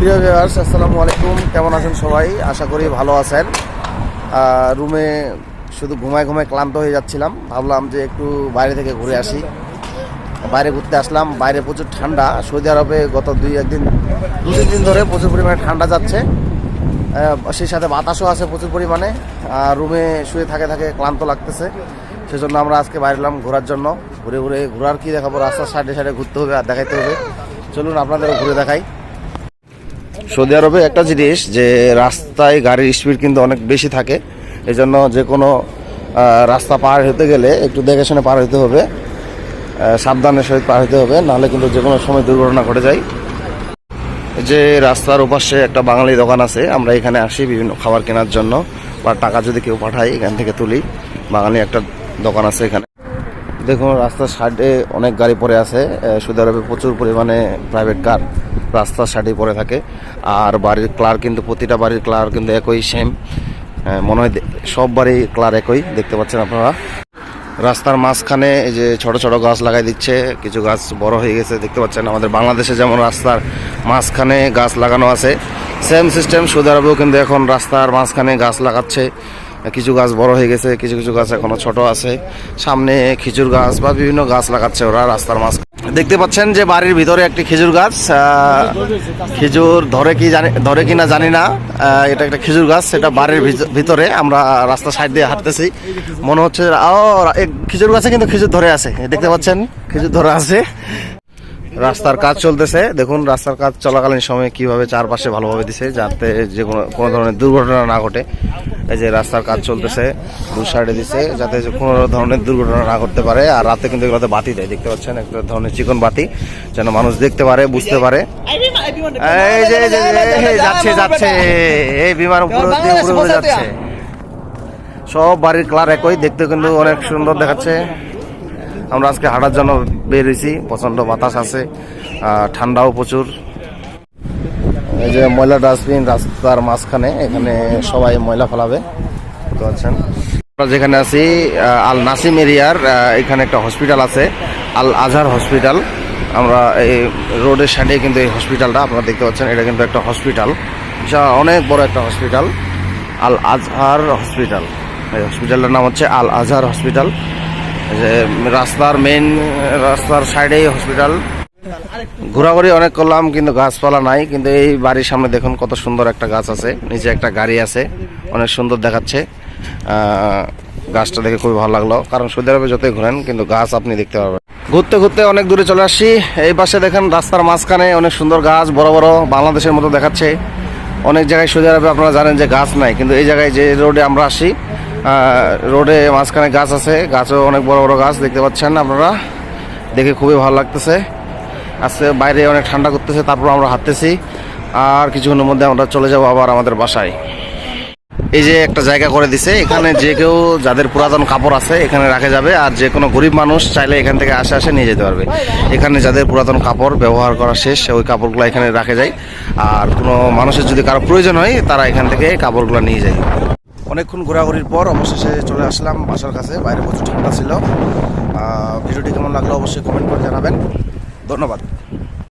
প্রিয় ভিউয়ার্স আসসালামু আলাইকুম। কেমন আছেন সবাই? আশা করি ভালো আছেন। রুমে শুধু ঘুমায় ঘুমায় ক্লান্ত হয়ে যাচ্ছিলাম। ভাবলাম যে একটু বাইরে থেকে ঘুরে আসি। বাইরে ঘুরতে আসলাম। বাইরে প্রচুর ঠান্ডা। সৌদি আরবে গত দুই একদিন দু তিন দিন ধরে প্রচুর পরিমাণে ঠান্ডা যাচ্ছে। সেই সাথে বাতাসও আছে প্রচুর পরিমাণে। আর রুমে শুয়ে থাকে থাকে ক্লান্ত লাগতেছে। সেজন্য আমরা আজকে বাইরে এলাম ঘোরার জন্য। ঘুরে ঘুরে ঘোরার কি দেখাবো? রাস্তার সাইডে সাইডে ঘুরতে হবে আর দেখাইতে হবে। চলুন আপনাদেরও ঘুরে দেখাই। সৌদি আরবে একটা জিনিস যে রাস্তায় গাড়ির স্পিড কিন্তু অনেক বেশি থাকে এই জন্য যে কোনো রাস্তা পার হতে গেলে একটু দেখে শুনে পার হতে হবে সাবধানের সহিত পার হতে হবে, নাহলে কিন্তু যে কোনো সময় দুর্ঘটনা ঘটে যায়। যে রাস্তার ওপাশে একটা বাঙালি দোকান আছে, আমরা এখানে আসি বিভিন্ন খাবার কেনার জন্য, বা টাকা যদি কেউ পাঠাই এখান থেকে তুলি। বাঙালি একটা দোকান আছে এখানে। দেখুন, রাস্তার সাইডে অনেক গাড়ি পড়ে আছে সৌদি আরবে প্রচুর পরিমাণে প্রাইভেট কার রাস্তার সাইডে পড়ে থাকে। আর বাড়ির ক্লার কিন্তু প্রতিটা বাড়ির ক্লার কিন্তু একই সেম মনে হয় সব বাড়ির ক্লার একই, দেখতে পাচ্ছেন আপনারা। রাস্তার মাঝখানে যে ছোট ছোট গাছ লাগাই দিচ্ছে, কিছু গাছ বড় হয়ে গেছে, দেখতে পাচ্ছেন আমাদের বাংলাদেশে যেমন রাস্তার মাঝখানে গাছ লাগানো আছে সেম সিস্টেম সৌদি আরবেও কিন্তু এখন রাস্তার মাঝখানে গাছ লাগাচ্ছে। কিছু গাছ বড় হয়ে গেছে, কিছু কিছু গাছ এখনও ছোট আছে। সামনে খেজুর গাছ বা বিভিন্ন গাছ লাগাচ্ছে ওরা রাস্তার মাঝ দেখতে পাচ্ছেন যে বাড়ির ভিতরে একটি খেজুর গাছ খেজুর ধরে কি জানি, ধরে কি না জানি না এটা একটা খেজুর গাছ, সেটা বাড়ির ভিত- ভিতরে আমরা রাস্তা সাইড দিয়ে হাঁটতেছি। মনে হচ্ছে ও খেজুর গাছে কিন্তু খেজুর ধরে আছে, দেখতে পাচ্ছেন? খেজুর ধরে আছে। রাস্তার কাজ চলতেছে। দেখুন, রাস্তার কাজ চলাকালীন সময়ে কীভাবে চারপাশে ভালোভাবে দিছে যাতে যে কোনো কোনো ধরনের দুর্ঘটনা না ঘটে। এই যে রাস্তার কাজ চলতেছে, দু সাইডে দিছে, যাতে কোনো ধরনের দুর্ঘটনা না ঘটতে পারে। আর রাতে কিন্তু এগুলোতে বাতি দেয়। দেখতে পাচ্ছেন, একটা ধরনের চিকন বাতি, যেন মানুষ দেখতে পারে, বুঝতে পারে। এই যে যাচ্ছে যাচ্ছে। এই বিমান উপরে উপরে যাচ্ছে। সব বাড়ির কালার একই। দেখতে কিন্তু অনেক সুন্দর দেখাচ্ছে। আমরা আজকে হাঁটার জন্য বের হয়েছি। প্রচণ্ড বাতাস আছে ঠান্ডাও প্রচুর। এই যে ময়লা ডাস্টবিন রাস্তার মাঝখানে, এখানে সবাই ময়লা ফেলাবে, বুঝতে আমরা যেখানে আছি আল নাসিম এরিয়ার এখানে একটা হসপিটাল আছে, আল আজহার হসপিটাল। আমরা এই রোডের সাইডে কিন্তু এই হসপিটালটা, আপনারা দেখতে পাচ্ছেন, এটা কিন্তু একটা হসপিটাল। বিশাল, অনেক বড় একটা হসপিটাল, আল আজহার হসপিটাল। এই হসপিটালটার নাম হচ্ছে আল আজহার হসপিটাল। যে রাস্তার মেইন রাস্তার সাইডেই হসপিটাল ঘোরাঘুরি অনেক করলাম, কিন্তু গাছপালা নাই। কিন্তু এই বাড়ির সামনে দেখুন কত সুন্দর একটা গাছ আছে। নিচে একটা গাড়ি আছে। অনেক সুন্দর দেখাচ্ছে। গাছটা দেখে খুবই ভালো লাগল। কারণ সৌদি আরবে যতই ঘোরেন, কিন্তু গাছ আপনি দেখতে পারবেন। ঘুরতে ঘুরতে অনেক দূরে চলে আসছি। এই পাশে দেখেন রাস্তার মাঝখানে অনেক সুন্দর গাছ, বড় বড়, বাংলাদেশের মতো দেখাচ্ছে। অনেক জায়গায় সৌদি আরবে আপনারা জানেন যে গাছ নাই। কিন্তু এই জায়গায় যে রোডে আমরা আসি রোডে মাঝখানে গাছ আছে, গাছও অনেক বড় বড় গাছ, দেখতে পাচ্ছেন আপনারা। দেখে খুবই ভালো লাগতেছে। আজকে বাইরে অনেক ঠান্ডা করতেছে, তারপর আমরা হাঁটতেছি। আর কিছুক্ষণের মধ্যে আমরা চলে যাব আবার আমাদের বাসায়। এই যে একটা জায়গা করে দিছে, এখানে যে কেউ যাদের পুরাতন কাপড় আছে, এখানে রাখা যাবে। আর যে কোনো গরিব মানুষ চাইলে এখান থেকে আসে আসে নিয়ে যেতে পারবে। এখানে যাদের পুরাতন কাপড় ব্যবহার করা শেষ, ওই কাপড়গুলো এখানে রাখা যায়। আর কোনো মানুষের যদি কারও প্রয়োজন হয়, তারা এখান থেকে কাপড়গুলো নিয়ে যায়। অনেকক্ষণ ঘোরাঘুরির পর অবশেষে চলে আসলাম বাসার কাছে, বাইরে প্রচুর ঠান্ডা ছিল। ভিডিওটি কেমন লাগল অবশ্যই কমেন্ট করে জানাবেন। ধন্যবাদ।